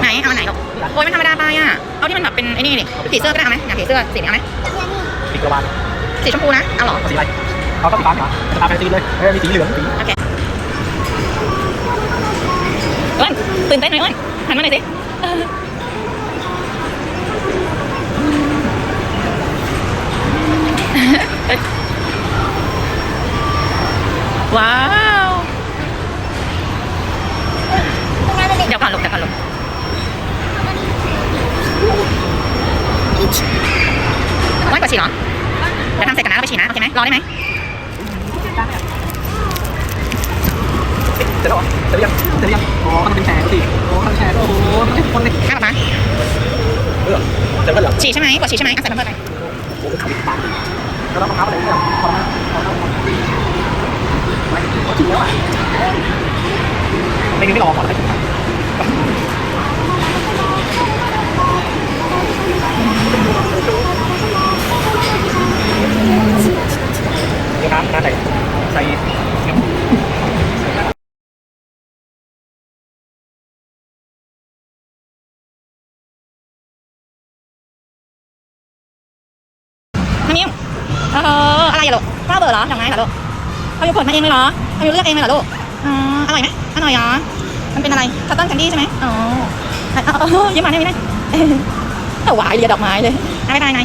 ไหนเอาอันไหนลูกโอ้ยมันธรรมดาไปอะ เอาที่มันแบบเป็นไอ้นี่ดิผีเสื้อก็ได้เอาไหมอยากผีเสื้อสีนี้เอาไหมสีกระวานสีชมพูนะเอาเหรอเอาสีอะไรเอาก็สีฟ้าเหรอจะตามแฟนซีเลยเออมีสีเหลืองสีโอเคอ้วนตื่นเต้นไหมอ้วนหันมาหน่อยสิเออว้าวเดี๋ยวก่อนลูกเดี๋ยวก่อนลูก ว่านกว่าฉี่เหรอเดี๋ยวทำเสร็จกันนะเราไปฉี่นะ โอเคไหมรอได้ไหมเสร็จแล้วเหรอเสร็จหรือยังเสร็จหรือยังอ๋อมันเป็นแชร์ก็สิโอ้มันแชร์โอ้โหมันเป็นคนเลยข้าวป๊าเออเสร็จแล้วเหรอฉี่ใช่ไหมกดฉี่ใช่ไหมอะใส่แพมเพิร์สไปโอ้โหขาวตามแล้วเรามะพร้าวอะไรเนี่ยพอแล้วพอแล้วไม่เขาถึงแล้วอะไม่งั้นไม่รอก่อนแล้ว น้องมิ้เอออะไรอะลูกข้าวเบอร์เหรอดอกไม้เหรอลูกเขาอยู่ผลมาเองเลยเหรอเขาอยู่เลือกเองเลยเหรอลูกอ๋ออร่อยไหมอร่อยเหรอมันเป็นอะไรคัตตันแคนดี้ใช่ไหมอ๋อเอาเอาเอายิ้มมาได้ไหมได้เอาหวายเรียดอกไม้เลยอาไปไปไหน